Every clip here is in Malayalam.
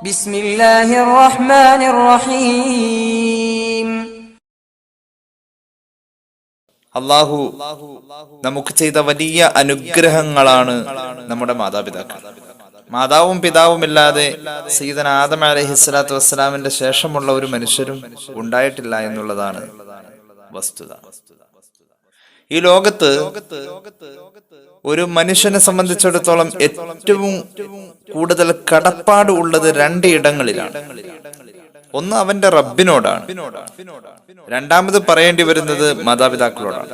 ബിസ്മില്ലാഹിർ റഹ്മാനിർ റഹീം അള്ളാഹു നമുക്ക് ചെയ്ത വലിയ അനുഗ്രഹങ്ങളാണ് നമ്മുടെ മാതാപിതാക്കൾ. മാതാവും പിതാവും ഇല്ലാതെ സീതൻ ആദം അലഹിസ്ലാത്തു വസ്സലാമിന്റെ ശേഷമുള്ള ഒരു മനുഷ്യരും ഉണ്ടായിട്ടില്ല എന്നുള്ളതാണ് വസ്തുത. ഈ ലോകത്ത് ഒരു മനുഷ്യനെ സംബന്ധിച്ചിടത്തോളം ഏറ്റവും കൂടുതൽ കടപ്പാട് ഉള്ളത് രണ്ട് ഇടങ്ങളിലാണ്. ഒന്ന് അവന്റെ റബ്ബിനോടാണ്. രണ്ടാമത് പറയേണ്ടി വരുന്നത് മാതാപിതാക്കളോടാണ്.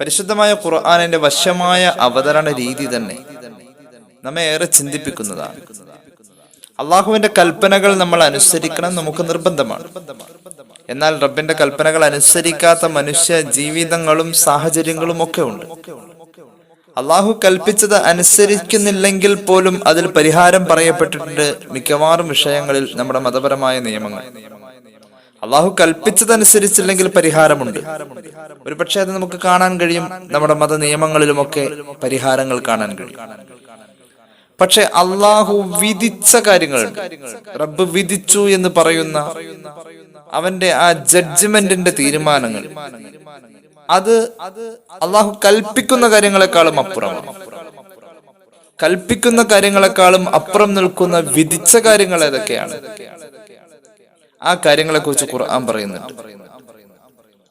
പരിശുദ്ധമായ ഖുർആാനിന്റെ വശ്യമായ അവതരണ രീതി തന്നെ നമ്മെ ഏറെ ചിന്തിപ്പിക്കുന്നതാണ്. അള്ളാഹുവിന്റെ കൽപ്പനകൾ നമ്മൾ അനുസരിക്കണം നമുക്ക് നിർബന്ധമാണ്. എന്നാൽ റബ്ബിന്റെ കൽപ്പനകൾ അനുസരിക്കാത്ത മനുഷ്യ ജീവിതങ്ങളും സാഹചര്യങ്ങളും ഒക്കെ ഉണ്ട്. അള്ളാഹു കൽപ്പിച്ചത് അനുസരിക്കുന്നില്ലെങ്കിൽ പോലും അതിൽ പരിഹാരം പറയപ്പെട്ടിട്ടുണ്ട് മിക്കവാറും വിഷയങ്ങളിൽ നമ്മുടെ മതപരമായ നിയമങ്ങൾ. അള്ളാഹു കൽപ്പിച്ചതനുസരിച്ചില്ലെങ്കിൽ പരിഹാരമുണ്ട്. ഒരുപക്ഷെ അത് നമുക്ക് കാണാൻ കഴിയും നമ്മുടെ മത നിയമങ്ങളിലുമൊക്കെ പരിഹാരങ്ങൾ കാണാൻ കഴിയും. പക്ഷെ അള്ളാഹു വിധിച്ച കാര്യങ്ങൾ റബ്ബ് വിധിച്ചു എന്ന് പറയുന്ന അവന്റെ ആ ജഡ്ജ്മെന്റിന്റെ തീരുമാനങ്ങൾ. അത് അള്ളാഹു കൽപ്പിക്കുന്ന കാര്യങ്ങളെക്കാളും അപ്പുറമാണ് കൽപ്പിക്കുന്ന കാര്യങ്ങളെക്കാളും അപ്പുറം നിൽക്കുന്ന വിധിച്ച കാര്യങ്ങൾ ഏതൊക്കെയാണ്? ആ കാര്യങ്ങളെ കുറിച്ച് ഖുർആൻ പറയുന്നുണ്ട്.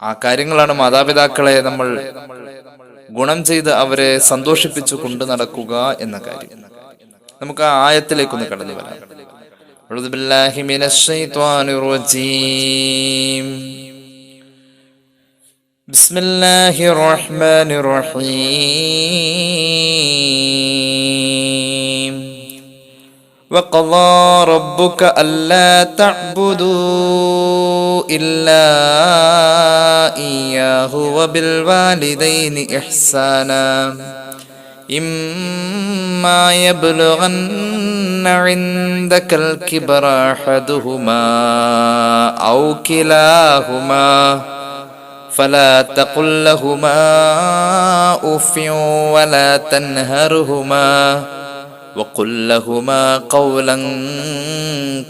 ആ കാര്യങ്ങളാണ് മാതാപിതാക്കളെ നമ്മൾ ഗുണം ചെയ്ത് അവരെ സന്തോഷിപ്പിച്ചു കൊണ്ടു നടക്കുക എന്ന കാര്യം. നമുക്ക് ആ ആയത്തിലേക്കൊന്ന് കടന്നു വരാം أعوذ بالله من الشيطان الرجيم بسم الله الرحمن الرحيم وقضى ربك ألا تعبدوا إلا إياه وبالوالدين إحسانا إما يبلغن عندك الكبر أحدهما أو كلاهما فلا تقل لهما أف ولا تنهرهما وقل لهما قولا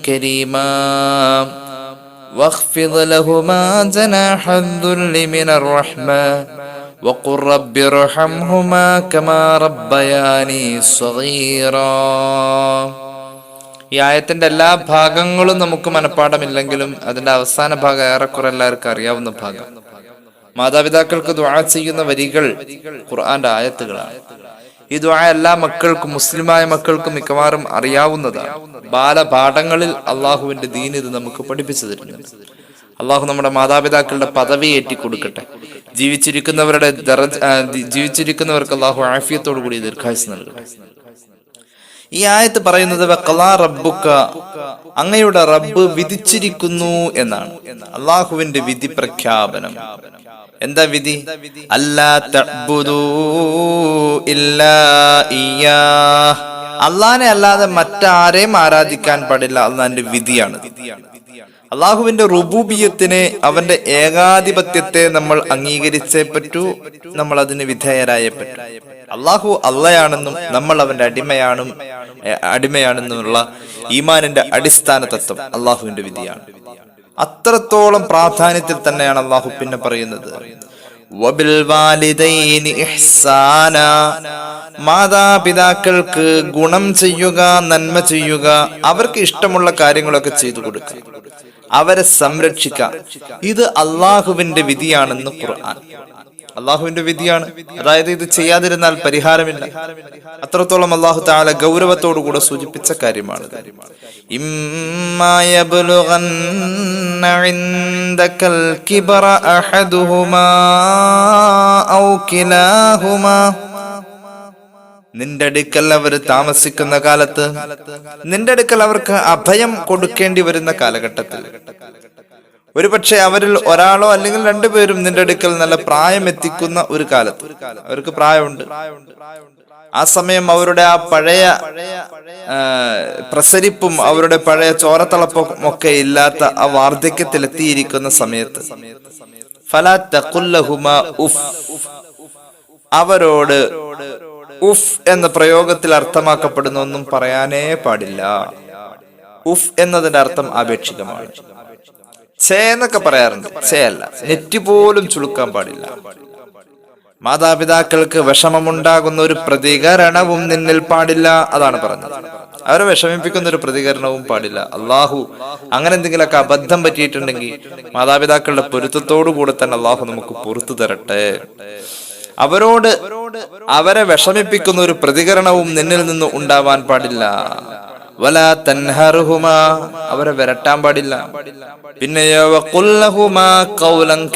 كريما واخفض لهما جناح الذل من الرحمة وقل رب ارحمهما كما ربياني صغيرا ഈ ആയത്തിന്റെ എല്ലാ ഭാഗങ്ങളും നമുക്ക് മനഃപ്പാടമില്ലെങ്കിലും അതിന്റെ അവസാന ഭാഗം ഏറെക്കുറെ എല്ലാവർക്കും അറിയാവുന്ന ഭാഗം മാതാപിതാക്കൾക്ക് ദുആ ചെയ്യുന്ന വരികൾ ഖുർആന്റെ ആയത്തുകളാണ് ഈ ദുആ എല്ലാ മക്കൾക്കും മുസ്ലിമായ മക്കൾക്കും മിക്കവാറും അറിയാവുന്നതാണ് ബാലപാഠങ്ങളിൽ അള്ളാഹുവിന്റെ ദീൻ ഇത് നമുക്ക് പഠിപ്പിച്ചു തരുന്നുണ്ട് അള്ളാഹു നമ്മുടെ മാതാപിതാക്കളുടെ പദവി ഏറ്റി കൊടുക്കട്ടെ ജീവിച്ചിരിക്കുന്നവരുടെ ജീവിച്ചിരിക്കുന്നവർക്ക് അള്ളാഹു ആഫിയത്തോടു കൂടി ദീർഘായുസ് നൽകും. ഈ ആയത്ത് പറയുന്നത് അങ്ങയുടെ റബ്ബ് വിധിച്ചിരിക്കുന്നു എന്നാണ്. അള്ളാഹുവിന്റെ വിധി പ്രഖ്യാപനം. എന്താ വിധി? അല്ലാ അള്ളാനെ അല്ലാതെ മറ്റാരെയും ആരാധിക്കാൻ പാടില്ല. അള്ളാന്റെ വിധിയാണ് അള്ളാഹുവിന്റെ റുബൂബിയത്തിനെ അവന്റെ ഏകാധിപത്യത്തെ നമ്മൾ അംഗീകരിച്ചേ പറ്റൂ നമ്മൾ അതിന് വിധേയരായ പറ്റൂ. അള്ളാഹു അള്ളയാണെന്നും നമ്മൾ അവന്റെ അടിമയാണും അടിമയാണെന്നുമുള്ള ഈമാനിന്റെ അടിസ്ഥാന തത്വം അള്ളാഹുവിന്റെ വിധിയാണ്. അത്രത്തോളം പ്രാധാന്യത്തിൽ തന്നെയാണ് അള്ളാഹു പിന്നെ പറയുന്നത്. മാതാപിതാക്കൾക്ക് ഗുണം ചെയ്യുക നന്മ ചെയ്യുക അവർക്ക് ഇഷ്ടമുള്ള കാര്യങ്ങളൊക്കെ ചെയ്തു കൊടുക്കുക. അവരെ സംരക്ഷിക്കാം. ഇത് അള്ളാഹുവിന്റെ വിധിയാണെന്ന് ഖുർആൻ. അള്ളാഹുവിന്റെ വിധിയാണ്. അതായത് ഇത് ചെയ്യാതിരുന്നാൽ പരിഹാരമില്ല. അത്രത്തോളം അള്ളാഹു താല ഗൗരവത്തോടുകൂടെ സൂചിപ്പിച്ച കാര്യമാണ് കാര്യമാണ് നിന്റെ അടുക്കൽ അവർ താമസിക്കുന്ന കാലത്ത് നിന്റെ അടുക്കൽ അവർക്ക് അഭയം കൊടുക്കേണ്ടി വരുന്ന കാലഘട്ടത്തിൽ. ഒരുപക്ഷെ അവരിൽ ഒരാളോ അല്ലെങ്കിൽ രണ്ടുപേരും നിന്റെ അടുക്കൽ നല്ല പ്രായം എത്തിക്കുന്ന ഒരു കാലത്ത്. അവർക്ക് പ്രായമുണ്ട്. ആ സമയം അവരുടെ ആ പഴയ പ്രസരിപ്പും അവരുടെ പഴയ ചോരത്തളപ്പും ഒക്കെ ഇല്ലാത്ത ആ വാർദ്ധക്യത്തിൽ എത്തിയിരിക്കുന്ന സമയത്ത് ഫലാ ഉഫ് അവരോട് ഉഫ് എന്ന പ്രയോഗത്തിൽ അർത്ഥമാക്കപ്പെടുന്ന ഒന്നും പറയാനേ പാടില്ല. ഉഫ് എന്നതിന്റെ അർത്ഥം ആപേക്ഷികമാണ്. ചേ എന്നൊക്കെ പറയാറുണ്ട്. ചേ അല്ല നെറ്റ് പോലും ചുളുക്കാൻ പാടില്ല. മാതാപിതാക്കൾക്ക് വിഷമമുണ്ടാകുന്ന ഒരു പ്രതികരണവും നിന്നിൽ പാടില്ല അതാണ് പറഞ്ഞത്. അവരെ വിഷമിപ്പിക്കുന്ന ഒരു പ്രതികരണവും പാടില്ല. അള്ളാഹു അങ്ങനെ എന്തെങ്കിലുമൊക്കെ അബദ്ധം പറ്റിയിട്ടുണ്ടെങ്കിൽ മാതാപിതാക്കളുടെ പൊരുത്തത്തോടു കൂടെ തന്നെ അള്ളാഹു നമുക്ക് പുറത്തു തരട്ടെ. അവരോട് അവരെ വിഷമിപ്പിക്കുന്ന ഒരു പ്രതികരണവും നിന്നിൽ നിന്ന് ഉണ്ടാവാൻ പാടില്ല. വല തൻഹറുഹുമ അവരെ വരട്ടാൻ പാടില്ല. പിന്നെയോ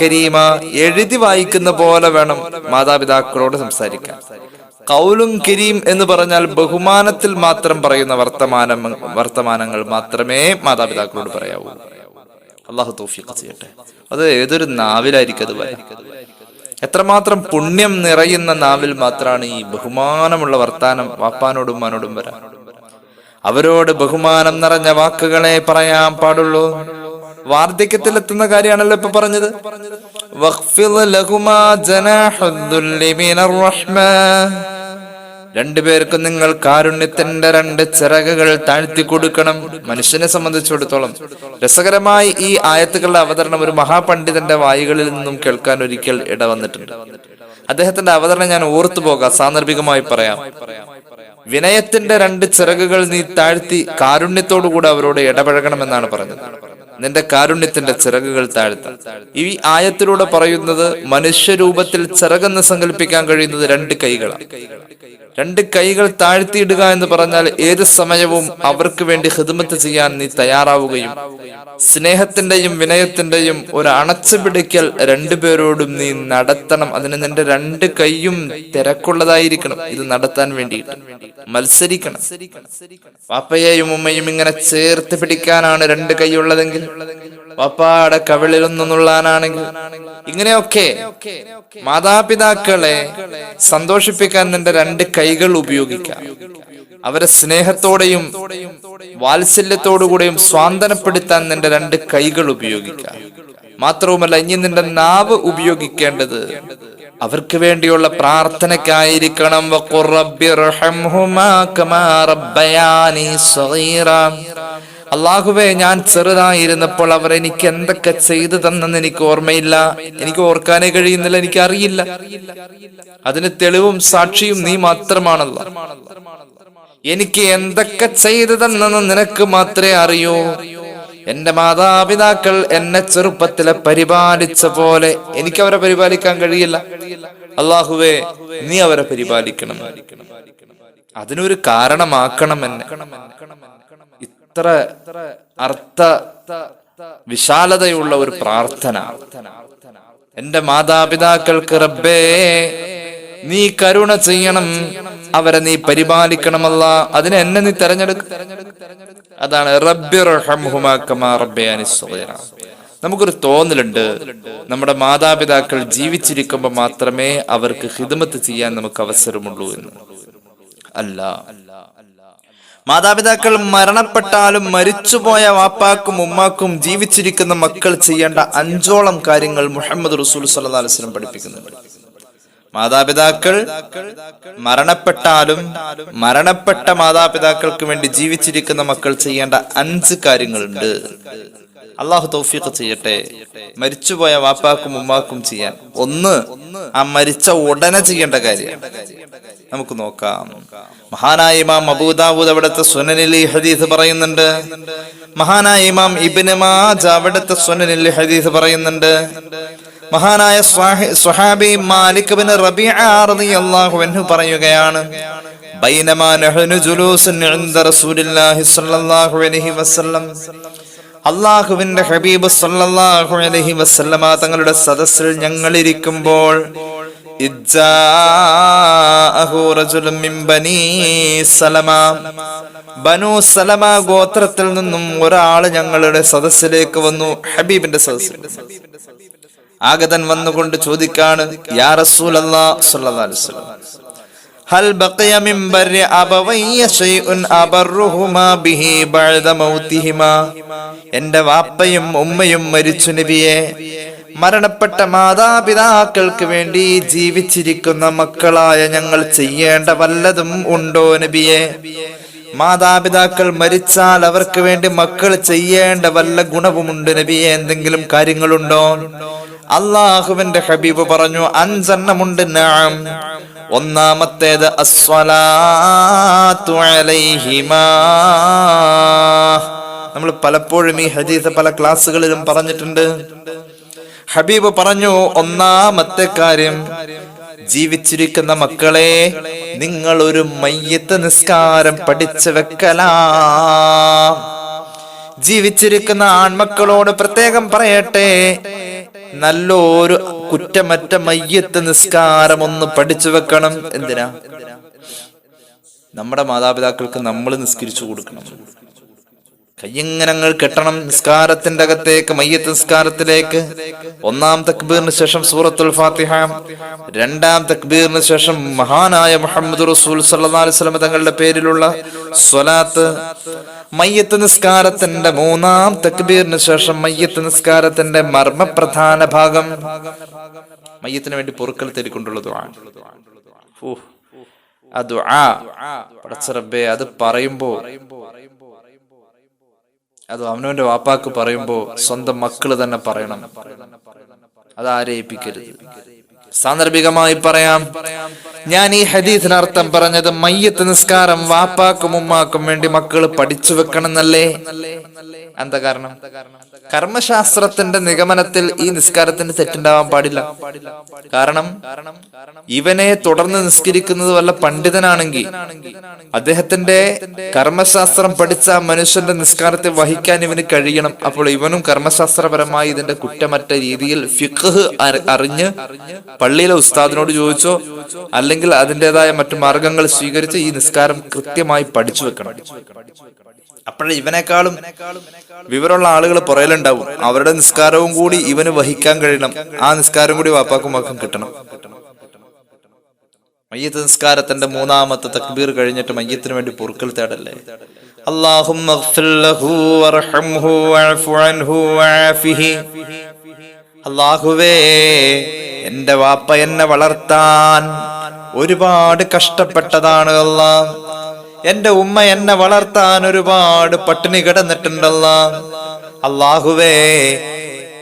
കരീമ എഴുതി വായിക്കുന്ന പോലെ വേണം മാതാപിതാക്കളോട് സംസാരിക്കാൻ. കൗലും കരീം എന്ന് പറഞ്ഞാൽ ബഹുമാനത്തിൽ മാത്രം പറയുന്ന വർത്തമാനം വർത്തമാനങ്ങൾ മാത്രമേ മാതാപിതാക്കളോട് പറയാവൂ. അള്ളാഹു തൗഫീഖ് ചെയ്യട്ടെ. അത് ഏതൊരു നാവിലായിരിക്കും അത് എത്രമാത്രം പുണ്യം നിറയുന്ന നാവിൽ മാത്രമാണ് ഈ ബഹുമാനമുള്ള വർത്താനം വാപ്പാനോടും മാനോടും വരാൻ അവരോട് ബഹുമാനം നിറഞ്ഞ വാക്കുകളെ പറയാൻ പാടുള്ളൂ. വാർദ്ധക്യത്തിൽ എത്തുന്ന കാര്യമാണല്ലോ ഇപ്പൊ പറഞ്ഞത്. വഖ്ഫിദ് ലഹുമാ ജനാഹുദ്ദുല്ലി മിനർ റഹ്മാ. രണ്ടുപേർക്കും നിങ്ങൾ കാരുണ്യത്തിന്റെ രണ്ട് ചിറകുകൾ താഴ്ത്തി കൊടുക്കണം. മനുഷ്യനെ സംബന്ധിച്ചിടത്തോളം രസകരമായി ഈ ആയത്തുകളുടെ അവതരണം ഒരു മഹാപണ്ഡിതന്റെ വായുകളിൽ നിന്നും കേൾക്കാൻ ഒരിക്കൽ ഇടവന്നിട്ടുണ്ട് അദ്ദേഹത്തിന്റെ അവതരണം ഞാൻ ഓർത്തു പോകാം സാന്ദർഭികമായി പറയാം. വിനയത്തിന്റെ രണ്ട് ചിറകുകൾ നീ താഴ്ത്തി കാരുണ്യത്തോടുകൂടെ അവരോട് ഇടപഴകണമെന്നാണ് പറഞ്ഞത്. നിന്റെ കാരുണ്യത്തിന്റെ ചിറകുകൾ താഴ്ത്ത ഈ ആയത്തിലൂടെ പറയുന്നത് മനുഷ്യരൂപത്തിൽ ചിറകെന്ന് സങ്കല്പിക്കാൻ കഴിയുന്നത് രണ്ട് കൈകളാണ്. രണ്ട് കൈകൾ താഴ്ത്തിയിടുക എന്ന് പറഞ്ഞാൽ ഏത് സമയവും അവർക്ക് വേണ്ടി ഹിദ്മത്ത് ചെയ്യാൻ നീ തയ്യാറാവുകയും സ്നേഹത്തിന്റെയും വിനയത്തിന്റെയും ഒരു അണച്ചുപിടിക്കൽ രണ്ടുപേരോടും നീ നടത്തണം. അതിന് നിന്റെ രണ്ട് കൈയും തിരക്കുള്ളതായിരിക്കണം. ഇത് നടത്താൻ വേണ്ടിയിട്ട്. മത്സരിക്കണം. പാപ്പയെയും ഉമ്മയും ഇങ്ങനെ ചേർത്ത് പിടിക്കാനാണ് രണ്ട് കൈയുള്ളതെങ്കിൽ. പാപ്പാടെ കവിളിലൊന്നു നുള്ളാനാണെങ്കിൽ ഇങ്ങനെയൊക്കെ മാതാപിതാക്കളെ സന്തോഷിപ്പിക്കാൻ നിന്റെ രണ്ട് കൈകൾ ഉപയോഗിക്കാം. അവരെ സ്നേഹത്തോടെയും വാത്സല്യത്തോടുകൂടെയും സ്വാന്തനപ്പെടുത്താൻ നിന്റെ രണ്ട് കൈകൾ ഉപയോഗിക്കാം. മാത്രവുമല്ല ഇനി നിന്റെ നാവ് ഉപയോഗിക്കേണ്ടത് അവർക്ക് വേണ്ടിയുള്ള പ്രാർത്ഥനയ്ക്കായിരിക്കണം. കമാ. അള്ളാഹുവേ ഞാൻ ചെറുതായിരുന്നപ്പോൾ അവർ എനിക്ക് എന്തൊക്കെ ചെയ്തു തന്നെന്ന് എനിക്ക് ഓർമ്മയില്ല. എനിക്ക് ഓർക്കാനേ കഴിയുന്നില്ല എനിക്ക് അറിയില്ല അതിന് തെളിവും സാക്ഷിയും നീ മാത്രമാണല്ലോ. എനിക്ക് എന്തൊക്കെ ചെയ്തു തന്നെന്ന് നിനക്ക് മാത്രമേ അറിയൂ. എന്റെ മാതാപിതാക്കൾ എന്നെ ചെറുപ്പത്തിലെ പരിപാലിച്ച പോലെ എനിക്ക് അവരെ പരിപാലിക്കാൻ കഴിയില്ല. അള്ളാഹുവേ നീ അവരെ പരിപാലിക്കണം. അതിനൊരു കാരണമാക്കണം എന്നെ ഇത്ര അർത്ഥ വിശാലതയുള്ള ഒരു പ്രാർത്ഥന. എന്റെ മാതാപിതാക്കൾക്ക് റബ്ബേ നീ കരുണ ചെയ്യണം. അവരെ നീ പരിപാലിക്കണമല്ല അതിന് എന്നെ നീ തെരഞ്ഞെടുക്ക. അതാണ്. നമുക്കൊരു തോന്നലുണ്ട്. നമ്മുടെ മാതാപിതാക്കൾ ജീവിച്ചിരിക്കുമ്പോൾ മാത്രമേ അവർക്ക് ഹിദമത്ത് ചെയ്യാൻ നമുക്ക് അവസരമുള്ളൂ എന്ന്. അല്ല. മാതാപിതാക്കൾ മരണപ്പെട്ടാലും മരിച്ചുപോയ വാപ്പാക്കും ഉമ്മാക്കും ജീവിച്ചിരിക്കുന്ന മക്കൾ ചെയ്യേണ്ട അഞ്ചോളം കാര്യങ്ങൾ മുഹമ്മദ് റസൂൽ വസല്ലം പഠിപ്പിക്കുന്നുണ്ട്. മാതാപിതാക്കൾ മരണപ്പെട്ടാലും മരണപ്പെട്ട മാതാപിതാക്കൾക്ക് വേണ്ടി ജീവിച്ചിരിക്കുന്ന മക്കൾ ചെയ്യേണ്ട അഞ്ച് കാര്യങ്ങളുണ്ട്. അള്ളാഹു തൗഫീഖ് ചെയ്യട്ടെ. മരിച്ചുപോയ വാപ്പാക്കും ഉമ്മാക്കും ചെയ്യാൻ. ഒന്ന് ആ മരിച്ച ഉടനെ ചെയ്യേണ്ട കാര്യം. നമുക്ക് നോക്കാം. മഹാനായ ഇമാം അബൂദാവൂദ് അവിടുത്തെ സുനനിൽ ഹദീസ് പറയുന്നുണ്ട്. മഹാനായ ഇമാം ഇബ്നു മാജ അവിടുത്തെ സുനനിൽ ഹദീസ് പറയുന്നുണ്ട്. മഹാനായ സ്വാഹി- സ്വഹാബി മാലിക് ബിൻ റബീഅ റളിയല്ലാഹു അൻഹു പറയുകയാണ് ബൈനമാ നഹ്നു ജുലൂസുൻ ഇൻദ റസൂലില്ലാഹി സ്വല്ലല്ലാഹു അലൈഹി വസല്ലം. അള്ളാഹുവിന്റെ ഹബീബ് സല്ലല്ലാഹു അലൈഹി വസല്ലമ തങ്ങളുടെ സദസ്സിൽ ഞങ്ങൾ ഇരിക്കുമ്പോൾ ബനു സലമ. ഗോത്രത്തിൽ നിന്നും ഒരാൾ ഞങ്ങളുടെ സദസ്സിലേക്ക് വന്നു ഹബീബിന്റെ സദസ്സിൽ. ആഗതൻ വന്നുകൊണ്ട് ചോദിക്കാണ് യാ റസൂലല്ലാ? സല്ലല്ലാഹു അലൈഹി വസല്ലം. ഹൽ ബഖിയ മിൻ ബർരി അബവയ്യ ശൈഉൻ അബർറുഹുമാ ബിഹി ബഅദ മൗതിഹിമാ എന്റെ വാപ്പയും ഉമ്മയും മരിച്ചു നബിയെ. മരണപ്പെട്ട മാതാപിതാക്കൾക്ക് വേണ്ടി ജീവിച്ചിരിക്കുന്ന മക്കളായ ഞങ്ങൾ ചെയ്യേണ്ട വല്ലതും ഉണ്ടോ നബിയെ? മാതാപിതാക്കൾ മരിച്ചാൽ അവർക്ക് വേണ്ടി മക്കൾ ചെയ്യേണ്ട വല്ല ഗുണവുമുണ്ട് നബിയെ? എന്തെങ്കിലും കാര്യങ്ങളുണ്ടോ? അള്ളാഹുവിന്റെ ഹബീബ് പറഞ്ഞു അഞ്ചെണ്ണമുണ്ട് നാം. ഒന്നാമത്തേത് നമ്മൾ പലപ്പോഴും ഈ ഹദീസ് പല ക്ലാസ്സുകളിലും പറഞ്ഞിട്ടുണ്ട്. ഹബീബ് പറഞ്ഞു ഒന്നാമത്തെ കാര്യം ജീവിച്ചിരിക്കുന്ന മക്കളെ നിങ്ങൾ ഒരു മയ്യത്ത് നിസ്കാരം പഠിച്ചു വെക്കലാ. ജീവിച്ചിരിക്കുന്ന ആൺമക്കളോട് പ്രത്യേകം പറയട്ടെ നല്ലൊരു കുറ്റമറ്റ മയ്യത്ത് നിസ്കാരം ഒന്ന് പഠിച്ചു വെക്കണം. എന്തിനാ? നമ്മുടെ മാതാപിതാക്കൾക്ക് നമ്മൾ നിസ്കരിച്ചു കൊടുക്കണം. കയ്യങ്ങനങ്ങൾ കെട്ടണം നിസ്കാരത്തിന്റെ അകത്തേക്ക് മയ്യത്ത് നിസ്കാരത്തിലേക്ക്. ഒന്നാം തക്ബീറിന് ശേഷം സൂറത്തുൽ ഫാത്തിഹ രണ്ടാം തക്ബീറിന് ശേഷം മഹാനായ മുഹമ്മദ് റസൂൽ സല്ലാ അലൈഹി തങ്ങളുടെ പേരിലുള്ള സ്വലാത്ത് മയ്യത്ത് നിസ്കാരത്തിന്റെ മൂന്നാം തക്ബീറിന് ശേഷം മയ്യത്ത് നിസ്കാരത്തിന്റെ മർമ്മപ്രധാന ഭാഗം. മയ്യത്തിന് വേണ്ടി പൊറുക്കൽ തേടിക്കൊണ്ടുള്ള ദുആ. ദുആ. അത് പറയുമ്പോ അത് അവനവന്റെ വാപ്പാക്ക് പറയുമ്പോ സ്വന്തം മക്കൾ തന്നെ പറയണം. അത് ആരയിപ്പിക്കരുത് സാന്ദർഭികമായി പറയാം. ഞാൻ ഈ ഹദീസിനർത്ഥം പറഞ്ഞത് മയ്യത്ത് നിസ്കാരം വാപ്പാക്കും ഉമ്മാക്കും വേണ്ടി മക്കൾ പഠിച്ചു വെക്കണം എന്നല്ലേ എന്താ കാരണം? കർമ്മശാസ്ത്രത്തിന്റെ നിഗമനത്തിൽ ഈ നിസ്കാരത്തിന് തെറ്റുണ്ടാവാൻ പാടില്ല. കാരണം ഇവനെ തുടർന്ന് നിസ്കരിക്കുന്നത് വല്ല പണ്ഡിതനാണെങ്കിൽ അദ്ദേഹത്തിന്റെ കർമ്മശാസ്ത്രം പഠിച്ച മനുഷ്യന്റെ നിസ്കാരത്തെ വഹിക്കാൻ ഇവന് കഴിയണം. അപ്പോൾ ഇവനും കർമ്മശാസ്ത്രപരമായി ഇതിന്റെ കുറ്റമറ്റ രീതിയിൽ ഫിഖ് അറിഞ്ഞ് പള്ളിയിലെ ഉസ്താദിനോട് ചോദിച്ചോ? അല്ലെങ്കിൽ അതിന്റെതായ മറ്റു മാർഗങ്ങൾ സ്വീകരിച്ച് ഈ നിസ്കാരം കൃത്യമായി പഠിച്ചു വെക്കണം. അപ്പോഴേ ഇവനേക്കാളും വിവരമുള്ള ആളുകൾ പുറയിലുണ്ടാവും അവരുടെ നിസ്കാരവും കൂടി ഇവന് വഹിക്കാൻ കഴിയണം. ആ നിസ്കാരം കൂടി വാപ്പാക്കും വാക്കും കിട്ടണം. മയ്യത്ത് നിസ്കാരത്തിന്റെ മൂന്നാമത്തെ തക്ബീർ കഴിഞ്ഞിട്ട് മയ്യത്തിന് വേണ്ടി പൊറുക്കൽ തേടല്ലേ? അള്ളാഹു അള്ളാഹുവേ എന്റെ വാപ്പ എന്നെ വളർത്താൻ ഒരുപാട് കഷ്ടപ്പെട്ടതാണ് അല്ല. എന്റെ ഉമ്മ എന്നെ വളർത്താൻ ഒരുപാട് പട്ടിണി കിടന്നിട്ടുണ്ടല്ല. അള്ളാഹുവേ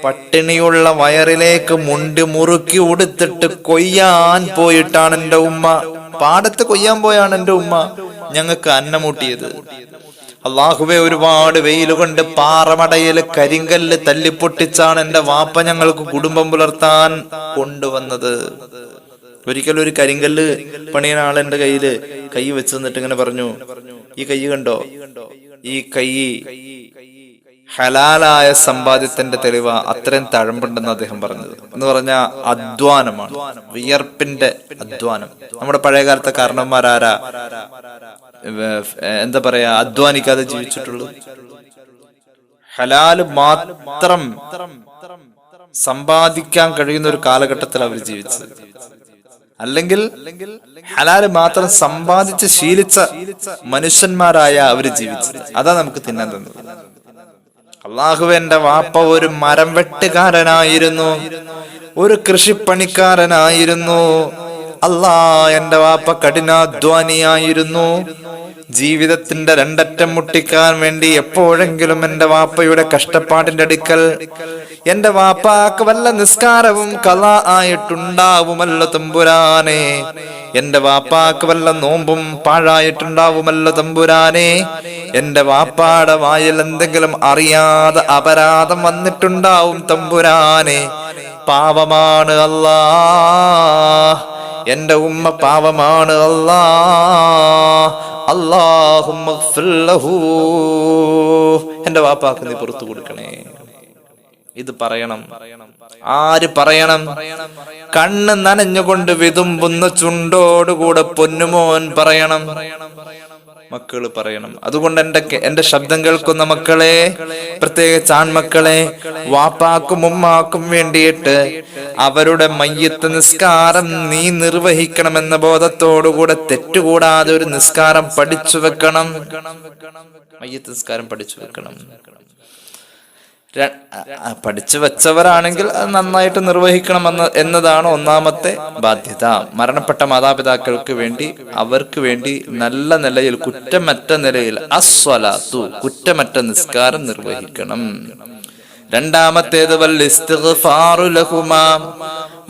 പട്ടിണിയുള്ള വയറിലേക്ക് മുണ്ട് മുറുക്കി ഉടുത്തിട്ട് കൊയ്യാൻ പോയിട്ടാണ് എന്റെ ഉമ്മ. പാടത്ത് കൊയ്യാൻ പോയാണ് എന്റെ ഉമ്മ. ഞങ്ങൾക്ക് അന്നമൂട്ടിയത്. അള്ളാഹുവെ ഒരുപാട് വെയിൽ കൊണ്ട് പാറമടയിൽ കരിങ്കല്ല് തല്ലിപ്പൊട്ടിച്ചാണ് എന്റെ വാപ്പ ഞങ്ങൾക്ക് കുടുംബം പുലർത്താൻ കൊണ്ടുവന്നത്. ഒരിക്കലും ഒരു കരിങ്കല്ല് പണിയുന്ന ആൾ എന്റെ കയ്യിൽ കൈ വെച്ച് നിന്നിട്ട് ഇങ്ങനെ പറഞ്ഞു ഈ കൈ കണ്ടോ? ഈ കൈ ഹലാലായ സമ്പാദ്യത്തിന്റെ തെളിവ അത്രയും തഴമ്പുണ്ടെന്ന് അദ്ദേഹം പറഞ്ഞത്. എന്ന് പറഞ്ഞ അധ്വാനമാണ് വിയർപ്പിന്റെ അധ്വാനം. നമ്മുടെ പഴയകാലത്തെ കാരണന്മാരാരാ എന്താ പറയാ അധ്വാനിക്കാതെ ജീവിച്ചിട്ടുള്ളൂ. ഹലാൽ മാത്രം സമ്പാദിക്കാൻ കഴിയുന്ന ഒരു കാലഘട്ടത്തിൽ അവർ ജീവിച്ചത്. അല്ലെങ്കിൽ ഹലാൽ മാത്രം സമ്പാദിച്ച് ശീലിച്ച മനുഷ്യന്മാരായ അവർ ജീവിച്ചത്. അതാ നമുക്ക് തിന്നാൻ തന്നത്. അള്ളാഹുവിന്റെ വാപ്പ ഒരു മരം വെട്ടുകാരനായിരുന്നു. ഒരു കൃഷിപ്പണിക്കാരനായിരുന്നു. അല്ലാ എന്റെ വാപ്പ കഠിനാധ്വാനിയായിരുന്നു. ജീവിതത്തിന്റെ രണ്ടറ്റം മുട്ടിക്കാൻ വേണ്ടി എപ്പോഴെങ്കിലും എന്റെ വാപ്പയുടെ കഷ്ടപ്പാടിന്റെ അടുക്കൽ എന്റെ വാപ്പാക്ക് വല്ല നിസ്കാരവും കല ആയിട്ടുണ്ടാവുമല്ലോ തമ്പുരാനെ. എന്റെ വാപ്പാക്ക് വല്ല നോമ്പും പാഴായിട്ടുണ്ടാവുമല്ലോ തമ്പുരാനെ. എന്റെ വാപ്പാടെ വായിൽ എന്തെങ്കിലും അറിയാതെ അപരാധം വന്നിട്ടുണ്ടാവും തമ്പുരാനെ. പാവമാണ് അല്ലാ എന്റെ ഉമ്മ പാവമാണ് അല്ലാ. എന്റെ വാപ്പാക്ക് നീ പുറത്തു കൊടുക്കണേ. ഇത് പറയണം. ആര് പറയണം? കണ്ണ് നനഞ്ഞുകൊണ്ട് വിതുമ്പുന്ന ചുണ്ടോടുകൂടെ പൊന്നുമോൻ പറയണം. മക്കൾ പറയണം. അതുകൊണ്ട് എന്റെ എന്റെ ശബ്ദം കേൾക്കുന്ന മക്കളെ പ്രത്യേകിച്ച് ആൺമക്കളെ വാപ്പാക്കും ഉമ്മാക്കും വേണ്ടിയിട്ട് അവരുടെ മയ്യത്ത് നിസ്കാരം നീ നിർവഹിക്കണമെന്ന ബോധത്തോടുകൂടെ തെറ്റുകൂടാതെ ഒരു നിസ്കാരം പഠിച്ചു വെക്കണം. മയ്യത്ത് നിസ്കാരം പഠിച്ചു വെക്കണം. പഠിച്ചു വെച്ചവരാണെങ്കിൽ അത് നന്നായിട്ട് നിർവഹിക്കണമെന്ന് എന്നതാണ് ഒന്നാമത്തെ ബാധ്യത. മരണപ്പെട്ട മാതാപിതാക്കൾക്ക് വേണ്ടി അവർക്ക് വേണ്ടി നല്ല നിലയിൽ കുറ്റമറ്റ നിലയിൽ അസ്വലാത്തു കുറ്റമറ്റ നിസ്കാരം നിർവഹിക്കണം. രണ്ടാമത്തേത്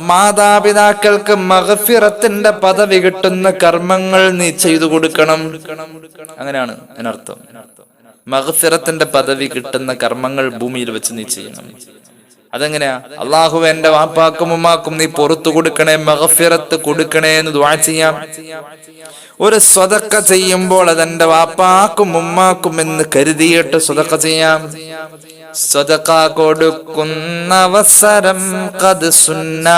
മാതാപിതാക്കൾക്ക് മഹഫിറത്തിന്റെ പദവി കിട്ടുന്ന കർമ്മങ്ങൾ നീ ചെയ്തു കൊടുക്കണം. അങ്ങനെയാണ് അതിനർത്ഥം. മഗഫിറത്തിന്റെ പദവി കിട്ടുന്ന കർമ്മങ്ങൾ ഭൂമിയിൽ വെച്ച് നീ ചെയ്യണം. അതെങ്ങനെയാ? അള്ളാഹു എന്റെ വാപ്പാക്കും ഉമ്മാക്കും നീ പുറത്തു കൊടുക്കണേ മഹഫിറത്ത് കൊടുക്കണേ എന്ന് ദ്വാ ചെയ്യാം. ഒരു സ്വതക്ക ചെയ്യുമ്പോൾ അതെന്റെ വാപ്പാക്കും ഉമ്മാക്കും എന്ന് കരുതിയിട്ട് സ്വതക്ക ചെയ്യാം. സ്വതക്ക കൊടുക്കുന്ന അവസരം കത് സുന്ന.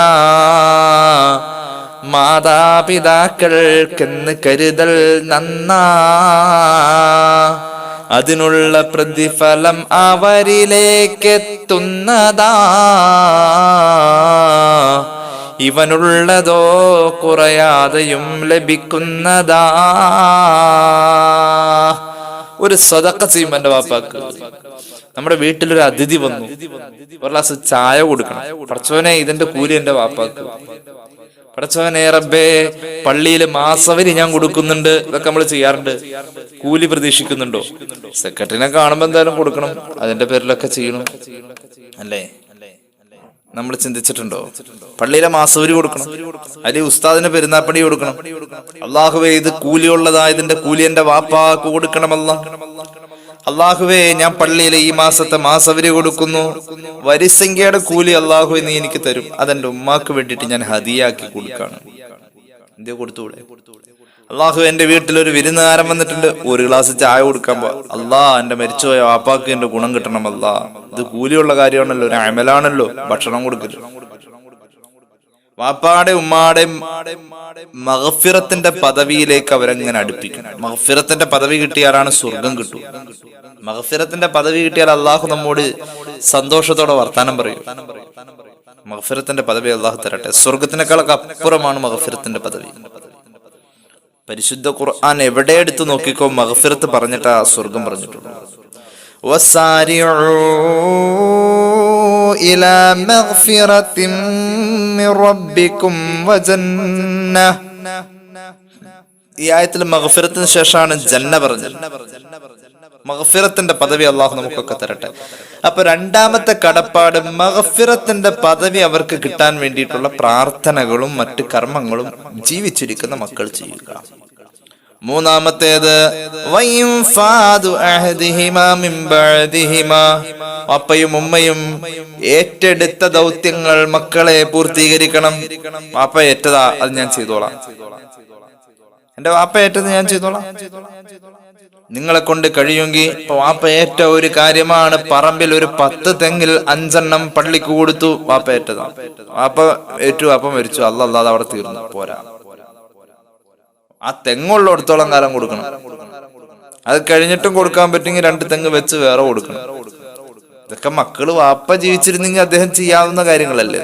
മാതാപിതാക്കൾക്കെന്ന് കരുതൽ നന്നാ. അതിനുള്ള പ്രതിഫലം അവരിലേക്കെത്തുന്നതാ. ഇവനുള്ളതോ കുറയാതെയും ലഭിക്കുന്നതാ. ഒരു സ്വതക്ക ചെയ്യും എന്റെ വാപ്പാക്ക്. നമ്മുടെ വീട്ടിലൊരു അതിഥി വന്നു. ഒരു ഗ്ലാസ് ചായ കൊടുക്കണം. പ്രച്ചോനെ ഇതിന്റെ കൂലി എന്റെ വാപ്പാക്ക്. പടച്ചോനെ റബ്ബേ പള്ളിയിൽ മാസവരി ഞാൻ കൊടുക്കുന്നുണ്ട്. ഇതൊക്കെ നമ്മൾ ചെയ്യാറുണ്ട്. കൂലി പ്രതീക്ഷിക്കുന്നുണ്ടോ? സെക്രട്ടറിനെ കാണുമ്പോ എന്തായാലും കൊടുക്കണം. അതിന്റെ പേരിലൊക്കെ ചെയ്യണം. അല്ലേ? നമ്മൾ ചിന്തിച്ചിട്ടുണ്ടോ? പള്ളിയിലെ മാസവരി കൊടുക്കണം. അല്ലെ ഉസ്താദിന് പെരുന്നാപ്പണി കൊടുക്കണം. അള്ളാഹുവേ ഇത് കൂലിയുള്ളതായതിന്റെ കൂലി എന്റെ വാപ്പാക്ക് കൊടുക്കണമല്ല. അള്ളാഹുവേ ഞാൻ പള്ളിയിലെ ഈ മാസത്തെ മാസവരി കൊടുക്കുന്നു. വരിസംഖ്യയുടെ കൂലി അള്ളാഹുവെ നീ എനിക്ക് തരും. അതെന്റെ ഉമ്മാക്ക് വേണ്ടിയിട്ട് ഞാൻ ഹതിയാക്കി കൊടുക്കാണ്. എന്തേ കൊടുത്തൂടെ അള്ളാഹു എന്റെ വീട്ടിൽ ഒരു വിരുന്നുകാരൻ വന്നിട്ടുണ്ട്. ഒരു ഗ്ലാസ് ചായ കൊടുക്കാൻ പോ അല്ലാ എന്റെ മരിച്ചുപോയ വാപ്പാക്ക് എന്റെ ഗുണം കിട്ടണം അല്ലാ ഇത് കൂലിയുള്ള കാര്യമാണല്ലോ ഒരു അമലാണല്ലോ. ഭക്ഷണം കൊടുക്കൽ വാപ്പാടെ ഉമ്മാടെ മഹഫിറത്തിന്റെ പദവിയിലേക്ക് അവരങ്ങനെ അടുപ്പിക്കണം മഹഫിറത്തിന്റെ പദവി കിട്ടിയാലാണ് സ്വർഗം കിട്ടുക. മഹഫിറത്തിന്റെ പദവി കിട്ടിയാൽ അള്ളാഹു നമ്മോട് സന്തോഷത്തോടെ വർത്താനം പറയും. മഹഫിറത്തിന്റെ പദവി അള്ളാഹു തരട്ടെ. സ്വർഗത്തിനേക്കാളൊക്കെ അപ്പുറമാണ് മഹഫിറത്തിന്റെ പദവി. പരിശുദ്ധ ഖുർആൻ എവിടെ എടുത്തു നോക്കിക്കോ മഹഫിറത്ത് പറഞ്ഞിട്ടാ സ്വർഗം പറഞ്ഞിട്ടുള്ളൂ إلى مغفرة من ربكم وجنة ഈ ആയത്തിൽ മഹഫിറത്തിന് ശേഷമാണ് ജന്ന പറഞ്ഞത് മഹഫിറത്തിന്റെ പദവി അള്ളാഹു നമുക്കൊക്കെ തരട്ടെ അപ്പൊ രണ്ടാമത്തെ കടപ്പാട് മഹഫിറത്തിന്റെ പദവി അവർക്ക് കിട്ടാൻ വേണ്ടിയിട്ടുള്ള പ്രാർത്ഥനകളും മറ്റു കർമ്മങ്ങളും ജീവിച്ചിരിക്കുന്ന മക്കൾ ചെയ്യുക മൂന്നാമത്തേത് അപ്പയും ഉമ്മയും ഏറ്റെടുത്ത ദൗത്യങ്ങൾ മക്കളെ പൂർത്തീകരിക്കണം. വാപ്പ ഏറ്റതാ അത് ഞാൻ ചെയ്തോളാം. എന്റെ വാപ്പ ഏറ്റത് ഞാൻ ചെയ്തോളാം. നിങ്ങളെ കൊണ്ട് കഴിയുമെങ്കിൽ വാപ്പ ഏറ്റ ഒരു കാര്യമാണ് പറമ്പിൽ ഒരു പത്ത് തെങ്ങിൽ അഞ്ചെണ്ണം പള്ളിക്ക് കൊടുത്തു വാപ്പ ഏറ്റതാ. വാപ്പ ഏറ്റു വാപ്പ മരിച്ചു. അല്ല അല്ലാതെ അവിടെ തീർന്നു. പോരാ. ആ തെങ്ങുള്ളിടത്തോളം കാലം കൊടുക്കണം. അത് കഴിഞ്ഞിട്ടും കൊടുക്കാൻ പറ്റുമെങ്കിൽ രണ്ട് തെങ്ങ് വെച്ച് വേറെ കൊടുക്കണം. ഇതൊക്കെ മക്കൾ വാപ്പ ജീവിച്ചിരുന്നെങ്കിൽ അദ്ദേഹം ചെയ്യാവുന്ന കാര്യങ്ങളല്ലേ?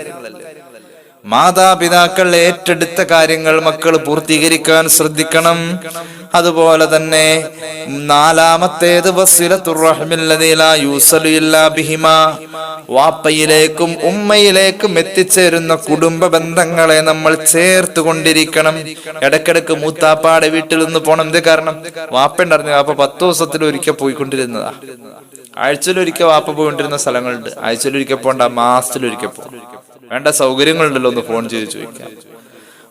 മാതാപിതാക്കൾ ഏറ്റെടുത്ത കാര്യങ്ങൾ മക്കൾ പൂർത്തീകരിക്കാൻ ശ്രദ്ധിക്കണം. അതുപോലെ തന്നെ നാലാമത്തേത്. വാപ്പയിലേക്കും ഉമ്മയിലേക്കും എത്തിച്ചേരുന്ന കുടുംബ ബന്ധങ്ങളെ നമ്മൾ ചേർത്ത് കൊണ്ടിരിക്കണം ഇടക്കിടക്ക് മൂത്താപ്പാടെ വീട്ടിൽ നിന്ന് പോണം. എന്തേ കാരണം? വാപ്പയുണ്ടായിരുന്നു വാപ്പ പത്ത് ദിവസത്തിൽ ഒരിക്കൽ പോയിക്കൊണ്ടിരുന്നതാ. ആഴ്ചയിലൊരിക്കൽ വാപ്പ പോയിക്കൊണ്ടിരുന്ന സ്ഥലങ്ങളുണ്ട്. ആഴ്ചയിലൊരിക്കൽ പോണ്ട മാസത്തിലൊരിക്കൽ പോകും വേണ്ട സൗകര്യങ്ങളുണ്ടല്ലോ ഒന്ന് ഫോൺ ചെയ്ത് ചോദിക്കാം.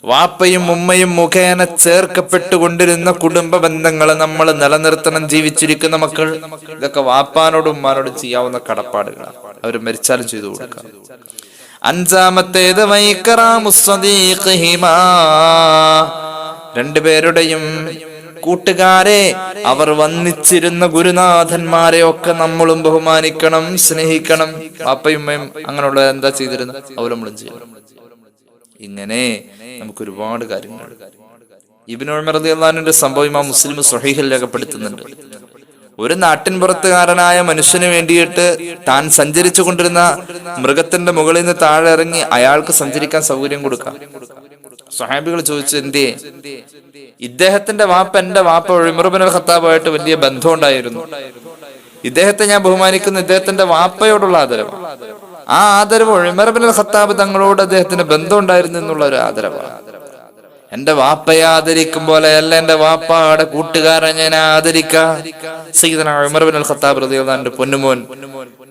വാപ്പയും ഉമ്മയും മുഖേന ചേർക്കപ്പെട്ടുകൊണ്ടിരുന്ന കുടുംബ ബന്ധങ്ങളെ നമ്മൾ നിലനിർത്തണം ജീവിച്ചിരിക്കുന്ന മക്കൾ. ഇതൊക്കെ വാപ്പാനോടും ഉമ്മാനോടും ചെയ്യാവുന്ന കടപ്പാടുകളാണ്. അവർ മരിച്ചാലും ചെയ്തു കൊടുക്കാം. അഞ്ചാമത്തേത് വൈക്കറാമുസ്വദീഖിഹിമാ. രണ്ടുപേരുടെയും കൂട്ടുകാരെ അവർ വന്നിച്ചിരുന്ന ഗുരുനാഥന്മാരെ ഒക്കെ നമ്മളും ബഹുമാനിക്കണം സ്നേഹിക്കണം. വാപ്പയും അങ്ങനെയുള്ള എന്താ ചെയ്തിരുന്നത്? അവർ നമ്മളും ചെയ്യണം ഇങ്ങനെ നമുക്ക് ഒരുപാട് കാര്യങ്ങൾ. അള്ളഹാനിന്റെ സംഭവം ഇമാം മുസ്ലിം സുഹൈഹിൽ രേഖപ്പെടുത്തുന്നുണ്ട്. ഒരു നാട്ടിൻപുറത്തുകാരനായ മനുഷ്യന് വേണ്ടിയിട്ട് താൻ സഞ്ചരിച്ചു കൊണ്ടിരുന്ന മൃഗത്തിന്റെ മുകളിൽ നിന്ന് താഴെ ഇറങ്ങി അയാൾക്ക് സഞ്ചരിക്കാൻ സൗകര്യം കൊടുക്കാം. സ്വഹാബികൾ ചോദിച്ചു എന്തേ? ഇദ്ദേഹത്തിന്റെ വാപ്പ എന്റെ വാപ്പ ഒഴിമുറബിൻ ഖത്താബുമായിട്ട് വലിയ ബന്ധം ഉണ്ടായിരുന്നു ഇദ്ദേഹത്തെ ഞാൻ ബഹുമാനിക്കുന്ന ഇദ്ദേഹത്തിന്റെ വാപ്പയോടുള്ള ആദരവ് ആ ആദരവ് ഉമർബിൻ ഖത്താബ് തങ്ങളോട് അദ്ദേഹത്തിന് ബന്ധം ഉണ്ടായിരുന്നു എന്നുള്ള ഒരു ആദരവാണ്. എന്റെ വാപ്പയെ ആദരിക്കും പോലെയല്ല എന്റെ വാപ്പയുടെ കൂട്ടുകാരൻ ഞാൻ ആദരിക്കാം. അൽ ഖത്താബ് റളിയല്ലാഹുവിന്റെ പൊന്നുമോൻ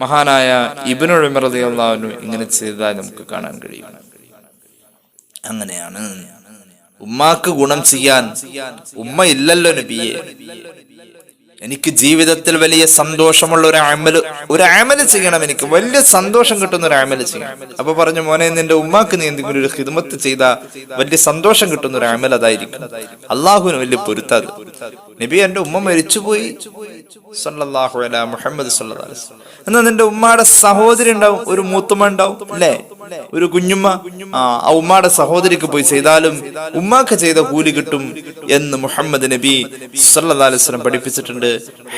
മഹാനായ ഇബ്നു ഉമർ റളിയല്ലാഹു ഇങ്ങനെ ചെയ്തതായി നമുക്ക് കാണാൻ കഴിയും. അങ്ങനെയാണ്. ഉമ്മാക്ക് ഗുണം ചെയ്യാൻ ഉമ്മ ഇല്ലല്ലോ നബിയെ. എനിക്ക് ജീവിതത്തിൽ വലിയ സന്തോഷമുള്ള ഒരു അമൽ ഒരു അമൽ ചെയ്യണം എനിക്ക്. വലിയ സന്തോഷം കിട്ടുന്ന ഒരു അമൽ ചെയ്യണം. അപ്പൊ പറഞ്ഞു മോനെ നിന്റെ ഉമ്മാക്ക് നീ എന്തെങ്കിലും ഒരു ഹിദ്മത്ത് ചെയ്ത വലിയ സന്തോഷം കിട്ടുന്ന ഒരു അമൽ അതായിരിക്കും. അള്ളാഹുവിന് വലിയ പൊരുത്തത് നബി എന്റെ ഉമ്മ മരിച്ചുപോയി. മുഹമ്മദ്. എന്നാ നിന്റെ ഉമ്മയുടെ സഹോദരി ഉണ്ടാവും ഒരു മൂത്തുമ്മ ഉണ്ടാവും അല്ലേ? ഒരു കുഞ്ഞുമ്മ. ആ ആ ഉമ്മയുടെ സഹോദരിക്ക് പോയി ചെയ്താലും ഉമ്മാക്ക് ചെയ്ത കൂലി കിട്ടും എന്ന് മുഹമ്മദ് നബി സല്ലല്ലാഹു അലൈഹി വസല്ലം പഠിപ്പിച്ചിട്ടുണ്ട്.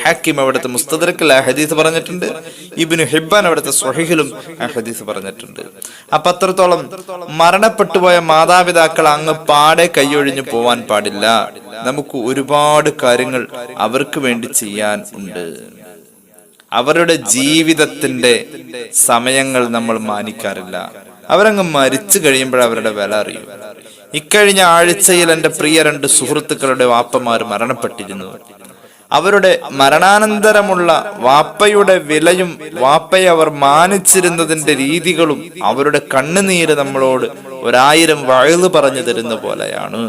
ഹാക്കിം അവിടുത്തെ മുസ്തദർക്കൽ ആ ഹദീസ് പറഞ്ഞിട്ടുണ്ട്. ഇബിന് ഹിബാൻ അവിടുത്തെ സ്വഹീഹിലും ആ ഹദീസ് പറഞ്ഞിട്ടുണ്ട്. അപ്പൊ അത്രത്തോളം മരണപ്പെട്ടു പോയ മാതാപിതാക്കൾ അങ്ങ് പാടെ കൈയൊഴിഞ്ഞു പോവാൻ പാടില്ല. നമുക്ക് ഒരുപാട് കാര്യങ്ങൾ അവർക്ക് വേണ്ടി ചെയ്യാൻ ഉണ്ട്. അവരുടെ ജീവിതത്തിന്റെ സമയങ്ങൾ നമ്മൾ മാനിക്കാറില്ല. അവരങ്ങ് മരിച്ചു കഴിയുമ്പോൾ അവരുടെ വില അറിയും. ഇക്കഴിഞ്ഞ ആഴ്ചയിൽ എന്റെ പ്രിയ രണ്ട് സുഹൃത്തുക്കളുടെ വാപ്പമാർ മരണപ്പെട്ടിരുന്നു. അവരുടെ മരണാനന്തരമുള്ള വാപ്പയുടെ വിലയും വാപ്പയെ അവർ മാനിച്ചിരുന്നതിന്റെ രീതികളും അവരുടെ കണ്ണുനീര് നമ്മളോട് ഒരായിരം വഴുതു പറഞ്ഞു തരുന്ന പോലെയാണ്.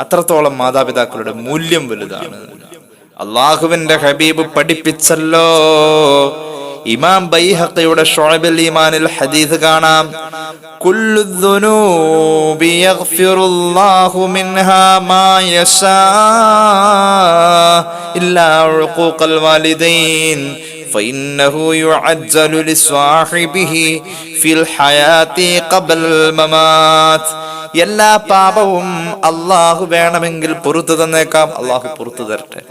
അത്രത്തോളം മാതാപിതാക്കളുടെ മൂല്യം വലുതാണ്. അള്ളാഹുവിന്റെ ഹബീബ് പഠിപ്പിച്ചല്ലോ. ഇമാം ബൈഹഖയുടെ ഷുഅബുൽ ഈമാനിൽ ഹദീസ് കാണാം. കുല്ലു യഗ്ഫിറുല്ലാഹു മിൻഹാ മാ യശാ ഇല്ലാ ഉഖൂഖൽ വാലിദൈൻ فإنه يعجل لصاحبه في الحياة قبل الممات എല്ലാ പാപവും അള്ളാഹു വേണമെങ്കിൽ പുറത്തു തന്നേക്കാം അള്ളാഹു പുറത്തു തരട്ടെ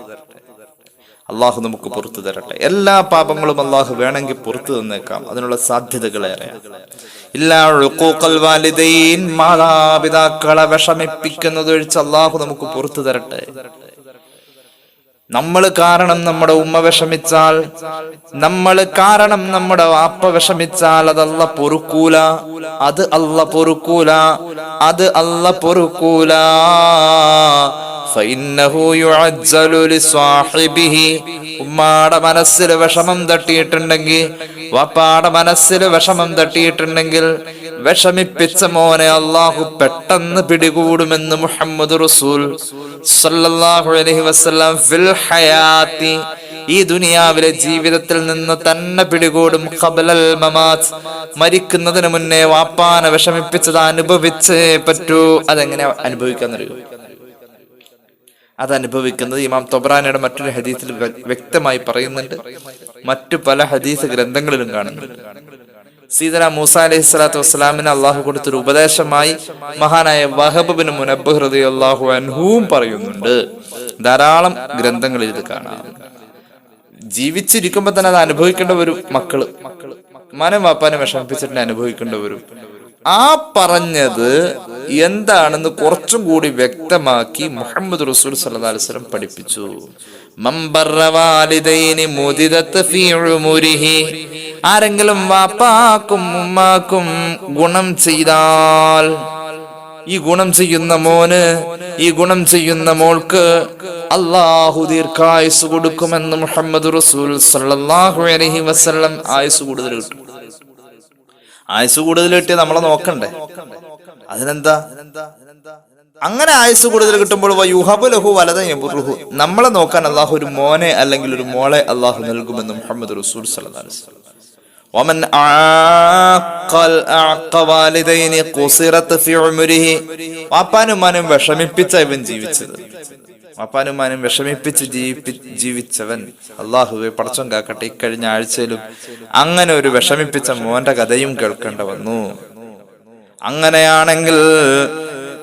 അള്ളാഹു നമുക്ക് പുറത്തു തരട്ടെ എല്ലാ പാപങ്ങളും അള്ളാഹു വേണമെങ്കിൽ പുറത്തു തന്നേക്കാം അതിനുള്ള സാധ്യതകളേറെ ഇല്ലാ ഉഖൂഖൽ വാലിദൈൻ മാതാപിതാക്കളെ വിഷമിപ്പിക്കുന്നത് ഒഴിച്ച് അള്ളാഹു നമുക്ക് പുറത്തു തരട്ടെ നമ്മൾ കാരണം നമ്മുടെ ഉമ്മ വിഷമിച്ചാൽ നമ്മൾ കാരണം നമ്മുടെ വാപ്പ വിഷമിച്ചാൽ അത് അല്ല പൊറുക്കൂല. അത് അല്ല പൊറുക്കൂല. അത് അല്ല പൊറുക്കൂല. ഉമ്മാടെ മനസ്സിൽ വിഷമം തട്ടിയിട്ടുണ്ടെങ്കിൽ വാപ്പാടെ മനസ്സിൽ വിഷമം തട്ടിയിട്ടുണ്ടെങ്കിൽ വിഷമിപ്പിച്ച മോനെ അള്ളാഹു പെട്ടെന്ന് പിടികൂടുമെന്ന് മുഹമ്മദ് റസൂൽ സല്ലല്ലാഹു അലൈഹി വസല്ലം ഫിൽ ഹയാത്തി. ഈ ദുനിയാവിലെ ജീവിതത്തിൽ നിന്ന് തന്നെ പിടികൂടും ഖബലൽ മമാത്. മരിക്കുന്നതിന് മുന്നേ വാപ്പാനെ വിഷമിപ്പിച്ചത് അനുഭവിച്ചേ പറ്റൂ. അതെങ്ങനെ അനുഭവിക്കാന്നറിയോ? അത് അനുഭവിക്കുന്നത് ഇമാം തൊബ്രാനയുടെ മറ്റൊരു ഹദീസിൽ വ്യക്തമായി പറയുന്നുണ്ട്. മറ്റു പല ഹദീസ് ഗ്രന്ഥങ്ങളിലും കാണുന്നുണ്ട്. സീതന മൂസ അലൈഹി സ്വലാത്തു വസ്സലാമിന് അള്ളാഹു കൊടുത്തൊരു ഉപദേശമായി മഹാനായ വഹബ് മുനബ് ഹൃദയ അള്ളാഹു അൻഹുവും പറയുന്നുണ്ട്. ധാരാളം ഗ്രന്ഥങ്ങളിൽ ഇത് കാണാം. ജീവിച്ചിരിക്കുമ്പോ തന്നെ അത് അനുഭവിക്കേണ്ട ഒരു മക്കൾ. മനം വാപ്പാനെ വിഷമിപ്പിച്ചിട്ട് അനുഭവിക്കേണ്ട വരും ആ പറഞ്ഞത് എന്താണെന്ന് കുറച്ചും കൂടി വ്യക്തമാക്കി മുഹമ്മദ് റസൂൽ വസല്ലം പഠിപ്പിച്ചു. ആരെങ്കിലും വാപ്പാക്കും ഉമ്മാക്കും ഗുണം ചെയ്താൽ ഈ ഗുണം ചെയ്യുന്ന മോന് ഈ ഗുണം ചെയ്യുന്ന മോൾക്ക് അള്ളാഹു ദീർഘായുസ് കൊടുക്കുമെന്ന് മുഹമ്മദ് റസൂൽ അലൈഹി വസല്ലം ആയുസ് കൂടുതൽ കിട്ടും. ആയുസ് കൂടുതൽ കിട്ടിയ നമ്മളെ നോക്കണ്ടേ? അതിനെന്താ? അങ്ങനെ ആയുസ് കൂടുതൽ കിട്ടുമ്പോൾ യുഹബു ലഹു വലത യബുറുഹു നമ്മളെ നോക്കാൻ അള്ളാഹു ഒരു മോനെ അല്ലെങ്കിൽ ഒരു മോളെ അള്ളാഹു നൽകുമെന്ന് മുഹമ്മദ് റസൂൽ സല്ലല്ലാഹു അലൈഹി വസല്ലം ومن أعاق الأعق والدين قصرت في عمره വാപ്പാനുമാനും വിഷമിപ്പിച്ച ഇവൻ ജീവിച്ചത് വാപ്പാനുമാനും വിഷമിപ്പിച്ച് ജീവിപ്പി ജീവിച്ചവൻ അള്ളാഹുവെ പടച്ചം കാക്കട്ടെ ഇക്കഴിഞ്ഞ ആഴ്ചയിലും അങ്ങനെ ഒരു വിഷമിപ്പിച്ച മോന്റെ കഥയും കേൾക്കേണ്ട വന്നു അങ്ങനെയാണെങ്കിൽ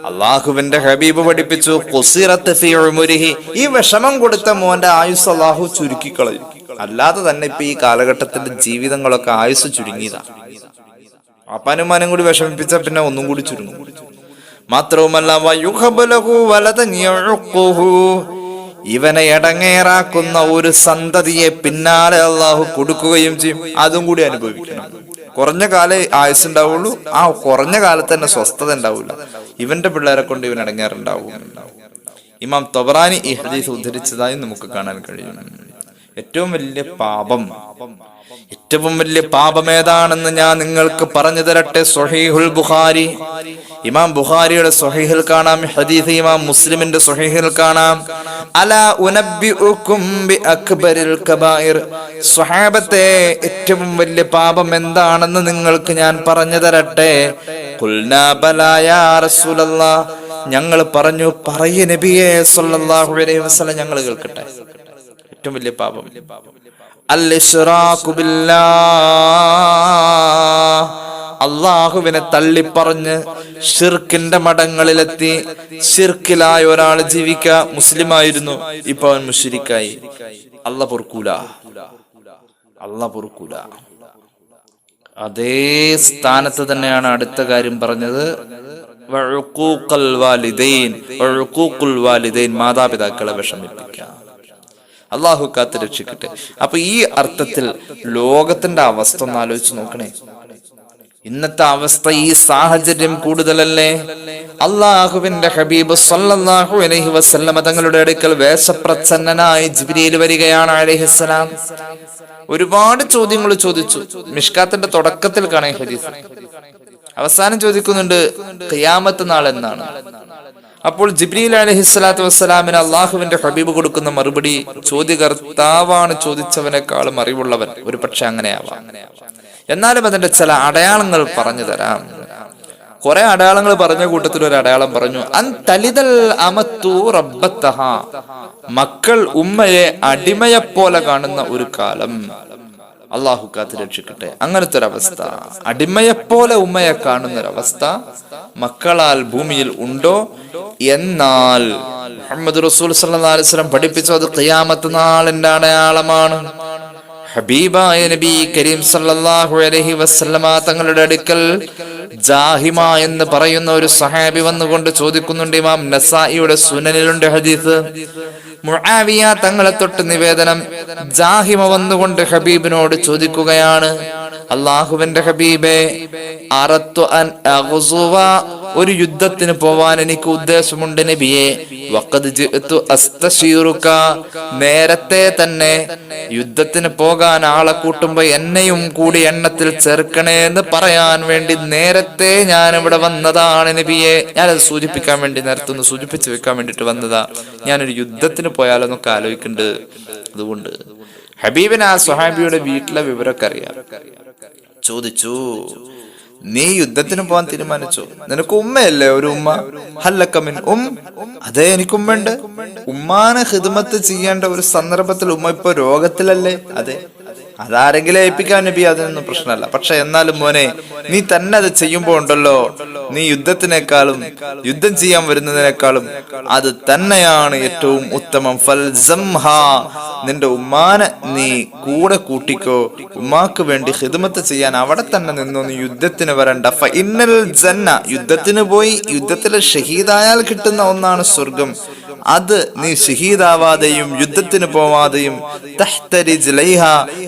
അള്ളാഹുവിന്റെ ഹബീബ് പഠിപ്പിച്ചു ഈ വിഷമം കൊടുത്ത മോന്റെ ആയുസ് അള്ളാഹു ചുരുക്കിക്കളയും. അല്ലാതെ തന്നെ ഇപ്പൊ ഈ കാലഘട്ടത്തിന്റെ ജീവിതങ്ങളൊക്കെ ആയുസ് ചുരുങ്ങിയതാ. അപ്പാനുമാനും കൂടി വിഷമിപ്പിച്ച പിന്നെ ഒന്നും കൂടി ചുരുങ്ങും. മാത്രവുമല്ല. ഇവനെ ഇടങ്ങേറാക്കുന്ന ഒരു സന്തതിയെ പിന്നാലെ അള്ളാഹു കൊടുക്കുകയും ചെയ്യും. അതും കൂടി അനുഭവിക്കണം. കുറഞ്ഞ കാലേ ആയുസ് ഉണ്ടാവുള്ളൂ ആ കുറഞ്ഞ കാലത്ത് തന്നെ സ്വസ്ഥത ഉണ്ടാവില്ല. ഇവന്റെ പിള്ളേരെ കൊണ്ട് ഇവൻ അടങ്ങാറുണ്ടാവും. ഇമാം തൊബറാനി ഈ ഹദീസ് ഉദ്ധരിച്ചതായി നമുക്ക് കാണാൻ കഴിയും. ഏറ്റവും വലിയ പാപം. ഏറ്റവും വലിയ പാപം ഏതാണെന്ന് ഞാൻ നിങ്ങൾക്ക് പറഞ്ഞു തരട്ടെ. സൊഹീഹുൽ ബുഖാരി. ഇമാം ബുഖാരിയുടെ സൊഹീഹിൽ കാണാം. ഹദീസ് ഇമാം മുസ്ലിമിന്റെ സൊഹീഹിൽ കാണാം. അല ഉനബ്ബിഉക്കും ബി അക്ബരിൽ കബായിർ. സ്വഹാബത്തെ ഏറ്റവും വലിയ പാപം എന്താണെന്ന് നിങ്ങൾക്ക് ഞാൻ പറഞ്ഞു തരട്ടെ. ഖുൽനാ ബലാ യാ റസൂലല്ലാഹ് ഞങ്ങൾ പറഞ്ഞു പറയ നബിയെ സല്ലല്ലാഹു അലൈഹി വസല്ലം. ഞങ്ങൾ കേൾക്കട്ടെ. ഏറ്റവും വലിയ പാപം. അൽ അള്ളാഹുവിനെ തള്ളിപ്പറഞ്ഞ് ഷിർക്കിന്റെ മടങ്ങളിലെത്തി ഷിർക്കിലായ ഒരാൾ ജീവിക്ക മുസ്ലിമായിരുന്നു. ഇപ്പൊ അവൻ മുഷിരിക്കായി. അല്ല പൊറുക്കൂല. അല്ല പൊറുക്കൂല. അതേ സ്ഥാനത്ത് തന്നെയാണ് അടുത്ത കാര്യം പറഞ്ഞത്. വാലിദൈൻ. വാലിദൈൻ മാതാപിതാക്കളെ വിഷമിപ്പിക്കാം. അള്ളാഹു കാത്ത് രക്ഷിക്കട്ടെ. അപ്പൊ ഈ അർത്ഥത്തിൽ ലോകത്തിന്റെ അവസ്ഥ ഒന്ന് ആലോചിച്ച് നോക്കണേ. ഇന്നത്തെ അവസ്ഥ ഈ സാഹചര്യം കൂടുതലല്ലേ? അള്ളാഹുവിന്റെ ഹബീബ് സല്ലല്ലാഹു അലൈഹി വസല്ലമ തങ്ങളുടെ അടുക്കൽ വേഷപ്രച്ഛന്നനായി ജിബ്രീൽ വരികയാണ് അലൈഹിസ്സലാം. ഒരുപാട് ചോദ്യങ്ങൾ ചോദിച്ചു. മിഷ്കാത്തിന്റെ തുടക്കത്തിൽ കാണേ ഹദീസ്. അവസാനം ചോദിക്കുന്നുണ്ട് ഖിയാമത്ത് നാൾ എന്നാണ്. അപ്പോൾ ജിബ്രീൽ അലഹിസ്സലാത്തു വസ്സലാമിന് അള്ളാഹുവിന്റെ ഹബീബ് കൊടുക്കുന്ന മറുപടി ചോദ്യകർത്താവാണ് ചോദിച്ചവനേക്കാളും അറിവുള്ളവൻ. ഒരു പക്ഷെ അങ്ങനെയാവാം. എന്നാലും അതിന്റെ ചില അടയാളങ്ങൾ പറഞ്ഞു തരാം. കുറെ അടയാളങ്ങൾ പറഞ്ഞ കൂട്ടത്തിൽ ഒരു അടയാളം പറഞ്ഞു. അൻ തലിതൽ അമത്തു റബ്ബത്തഹ. മക്കൾ ഉമ്മയെ അടിമയെ പോലെ കാണുന്ന ഒരു കാലം. അള്ളാഹു കാത്ത് രക്ഷിക്കട്ടെ. അങ്ങനത്തെ ഒരവസ്ഥ അടിമയെപ്പോലെ ഉമ്മയെ കാണുന്ന ഒരു അവസ്ഥ മക്കളാൽ ഭൂമിയിൽ ഉണ്ടോ? എന്നാൽ മുഹമ്മദ് റസൂൽ സല്ലല്ലാഹു അലൈഹി വസല്ലം പഠിപ്പിച്ചു അത് ഖിയാമത്ത് നാളിന്റെ അടയാളമാണ്. ഹബീബായ നബി കരീം സല്ലല്ലാഹു അലൈഹി വസല്ലമ തങ്ങളുടെ അടുക്കൽ ജാഹിമ എന്ന് പറയുന്ന ഒരു സഹാബി വന്നുകൊണ്ട് ചോദിക്കുന്നുണ്ട് ഇമാം നസായിയുടെ സുനനിലുണ്ട് ഹദീസ്. മുആവിയ തങ്ങളെ തൊട്ട് നിവേദനം ജാഹിമ വന്നുകൊണ്ട് ഹബീബിനോട് ചോദിക്കുകയാണ്. അള്ളാഹുവിന്റെ ഹബീബെ അറത്തു അൻ ഒരു യുദ്ധത്തിന് പോവാൻ എനിക്ക് ഉദ്ദേശമുണ്ട് നബിയെ. നേരത്തെ തന്നെ യുദ്ധത്തിന് പോകാൻ ആളെ കൂട്ടുമ്പോ എന്നെയും കൂടി എണ്ണത്തിൽ ചേർക്കണേ എന്ന് പറയാൻ വേണ്ടി നേരത്തെ ഞാൻ ഇവിടെ വന്നതാണ് നബിയെ. അത് സൂചിപ്പിക്കാൻ വേണ്ടി നേരത്തെ ഒന്ന് സൂചിപ്പിച്ചു വെക്കാൻ വേണ്ടിട്ട് വന്നതാ. ഞാനൊരു യുദ്ധത്തിന് പോയാലൊന്നൊക്കെ ആലോചിക്കുന്നുണ്ട് അതുകൊണ്ട് ഹബീബിന് ആ സുഹാബിയുടെ വീട്ടിലെ വിവരമൊക്കെ അറിയാം. ചോദിച്ചു നീ യുദ്ധത്തിന് പോകാൻ തീരുമാനിച്ചു? നിനക്ക് ഉമ്മയല്ലേ ഒരു ഉമ്മ? ഹല്ലക്കമിൻ ഉം. അതെ എനിക്ക് ഉമ്മാനെ ഹിദ്മത്ത് ചെയ്യേണ്ട ഒരു സന്ദർഭത്തിൽ ഉമ്മ ഇപ്പൊ രോഗത്തിലല്ലേ? അതെ. അതാരെങ്കിലും ഏൽപ്പിക്കാൻ നബി അതൊന്നും പ്രശ്നമല്ല. പക്ഷെ എന്നാലും മോനെ നീ തന്നെ അത് ചെയ്യുമ്പോ ഉണ്ടല്ലോ. നീ യുദ്ധത്തിനേക്കാളും യുദ്ധം ചെയ്യാൻ വരുന്നതിനേക്കാളും അത് തന്നെയാണ് ഏറ്റവും ഉത്തമം. ഫൽസംഹ നിന്റെ ഉമ്മാനെ നീ കൂടെ കൂട്ടിക്കോ. ഉമ്മാക്ക് വേണ്ടി ഹിദ്മത്ത് ചെയ്യാൻ അവിടെ തന്നെ നിന്നോ. നീ യുദ്ധത്തിന് വരണ്ട. ഇന്നൽ ജന്ന യുദ്ധത്തിന് പോയി. യുദ്ധത്തിൽ ഷഹീദായാൽ കിട്ടുന്ന ഒന്നാണ് സ്വർഗം അത് നീ ഷഹീദാവാതെയും യുദ്ധത്തിന് പോവാതെയും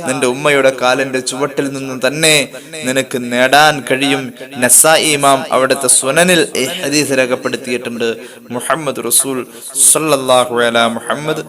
നിന്റെ ഉമ്മയുടെ കാലിന്റെ ചുവട്ടിൽ നിന്നും തന്നെ നിനക്ക് നേടാൻ കഴിയും. നസായി ഇമാം അവിടുത്തെ സുനനിൽ ഹദീസ് രേഖപ്പെടുത്തിയിട്ടുണ്ട്. മുഹമ്മദ് റസൂൽ മുഹമ്മദ്